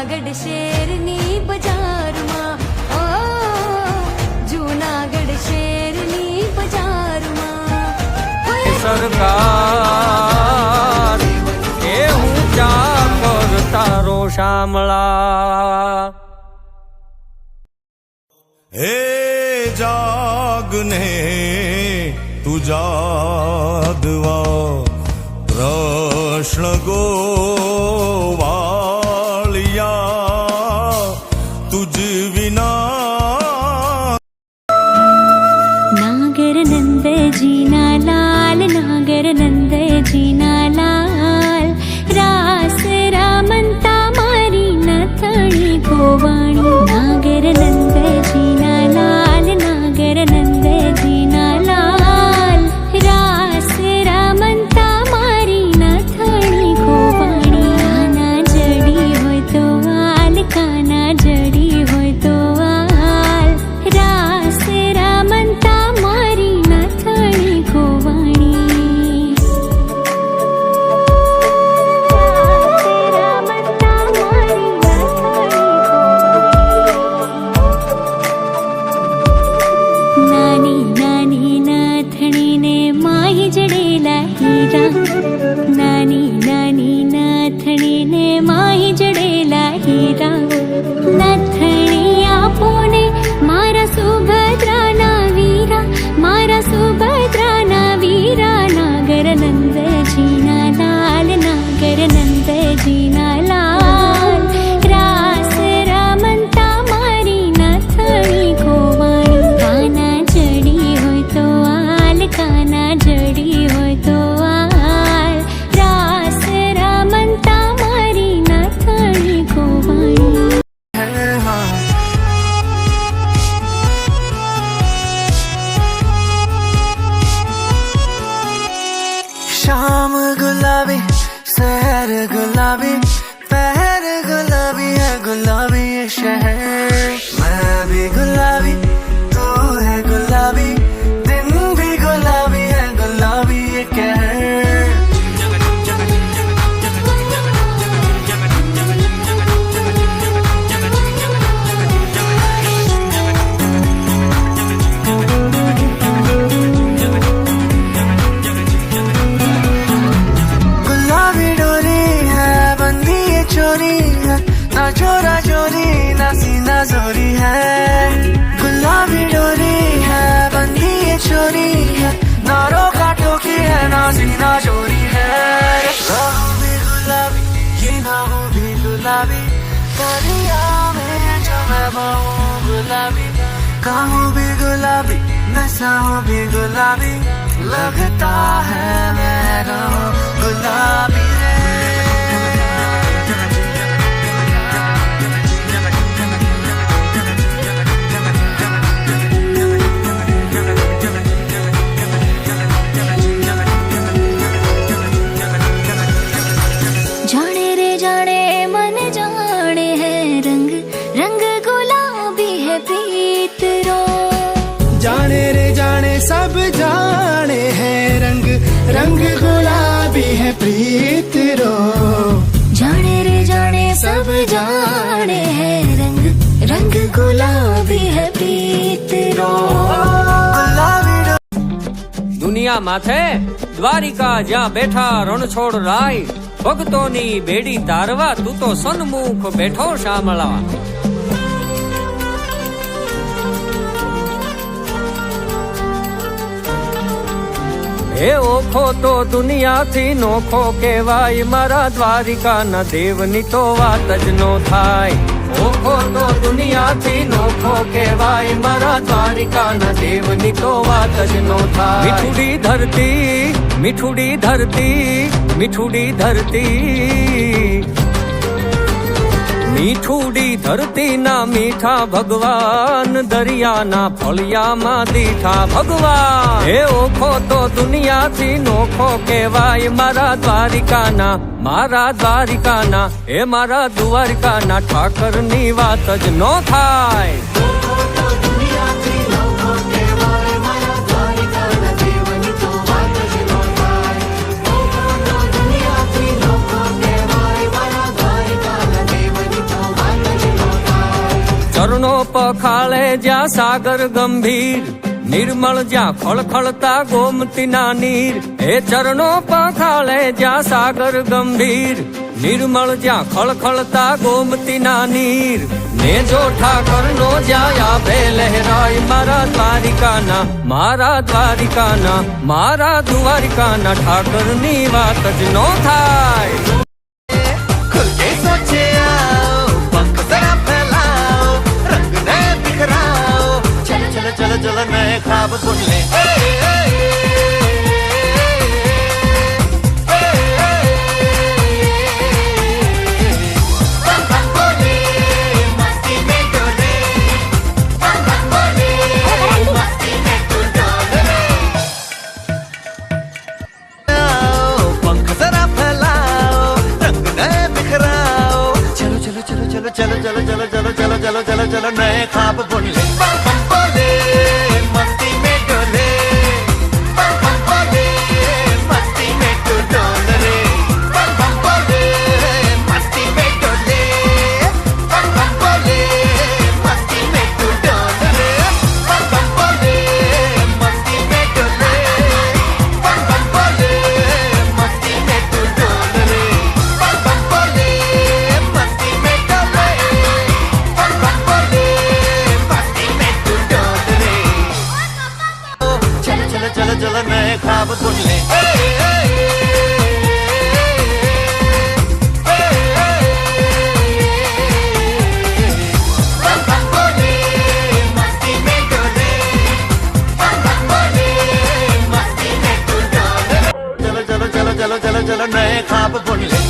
જૂનાગઢ શેરની બજારમાં. ઓ જૂનાગઢ શેરની બજારમાં. સરકાર એ હું ચાકર તારો શામળા? હે જાગને તું જાદવા પ્રશ્ન ગોવાળિયા आनंद जीना कहूँ भी गुलाबी नशा भी गुलाबी, लगता है मैं गुलाबी जाने मन जाने है रंग रंग गुलाबी है प्रीत सब जाने है रंग रंग गुलाबी है प्रीत रो गुलाबी डो- દુનિયા માથે દ્વારિકા જ્યાં બેઠા રણછોડ રાય ભક્તોની બેડી તારવા તું તો સન્મુખ બેઠો શામળા હે ઓખો તો દુનિયાથી નોખો કેવાય મારા દ્વારિકા ના દેવની તો વાત જ નો થાય. ઓખો તો દુનિયાથી નોખો કેવાય મારા દ્વારિકા ના દેવની તો વાત જ નો થાય. મીઠુડી ધરતી મીઠુડી ધરતી મીઠુડી ધરતી. મીઠુડી ધરતી ના મીઠા ભગવાન, દરિયાના ફળિયામાં દીઠા ભગવાન. હે ઓખો તો દુનિયાથી નોખો કેવાય મારા દ્વારિકાના મારા દ્વારિકાના, હે મારા દ્વારિકાના, ઠાકરની વાત જ નો થાય. પખાળે જ્યાં સાગર ગંભીર, નિર્મળ જ્યાં ખળખળતા ગોમતીના નીર. એ ચરણો પખાળે જ્યાં સાગર ગંભીર, નિર્મળ જ્યાં ખળખળતા ગોમતીના નીર. ને જો ઠાકરનો જ્યાં આવે લહેરાય મારા દ્વારિકાના મારા દ્વારિકાના મારા દ્વારિકાના, ઠાકરની વાત જ નો થાય. and a man. hop ในข้าพระพุทธ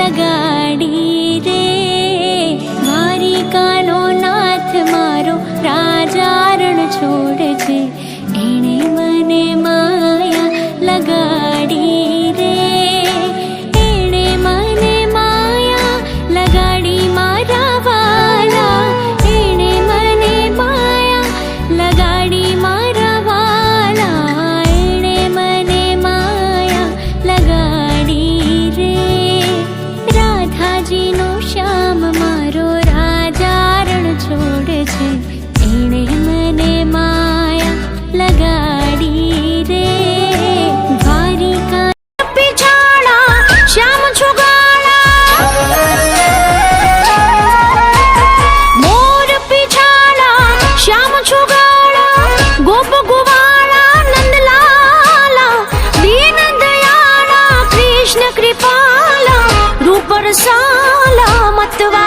लगाडी சாலா மத்துவ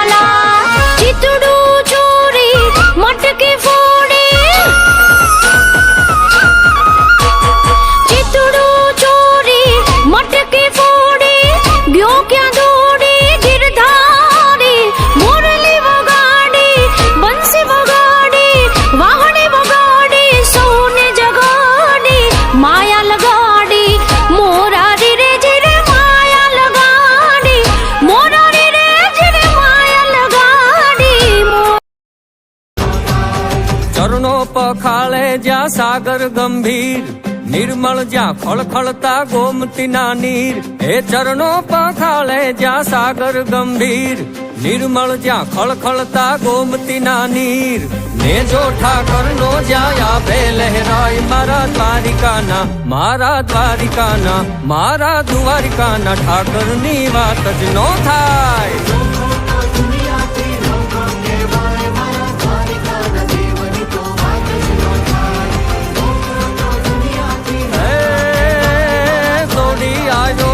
ઝરણો પખાળે જ્યાં સાગર ગંભીર, નિર્મળ જ્યાં ખળખળતા ગોમતીના નીર. હે ચરણો પખાળે જ્યાં સાગર ગંભીર, નિર્મળ જ્યાં ખળખળતા ગોમતીના નીર. ને જો ઠાકરનો જ્યાં આવે લહેરાય મારા દ્વારિકાના મારા દ્વારિકાના મારા દ્વારિકાના, ઠાકરની વાત જ નો થાય.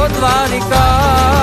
Podvalika.